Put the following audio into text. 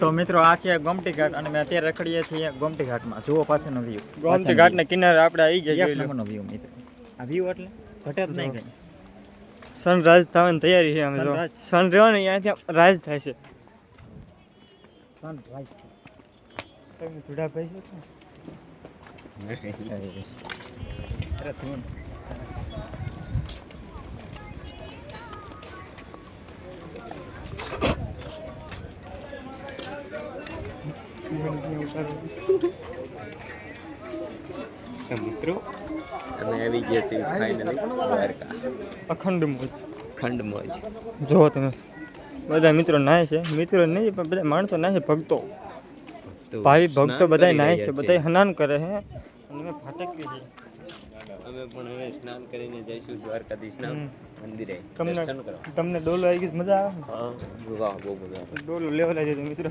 તો મિત્રો આ છે ગોમટી ઘાટ અને મેં અત્યારે રખડીએ છીએ ગોમટી ઘાટમાં. જુઓ પાસેનો વ્યૂ ગોમતી ઘાટના કિનારે આપણે આવી ગયા એક નંબરનો વ્યૂ મિત્રો. આ વ્યૂ એટલે ઘટે જ નહીં કઈ. સનરાઈઝ થવાની તૈયારી છે અમે તો સન રહ્યો ને ત્યાંથી રાઈઝ થાય છે. સનરાઈઝ. તમે ધુડાભાઈ છો મિત્રો અમે આવી ગયા છીએ ફાઇનલી દ્વારકા. અખંડ મોજ. ખંડ મોજ. જો તમે. બધા મિત્રો નાય છે. મિત્રો નહીં પણ બધા માણસો નાય છે ભક્તો. ભાઈ ભાવિ ભક્તો બધા નાય છે. બધા હનાન કરે છે. અને અમે ફાટકીએ છે અમે પણ હવે સ્નાન કરીને જઈશું દ્વારકાધીશના. મંદિરે. તમને દર્શન તમને ડોલો આવી ગઈ મજા આવે? હા વાહ બહુ મજા આવે. ડોલો લેવા લાગે મિત્રો.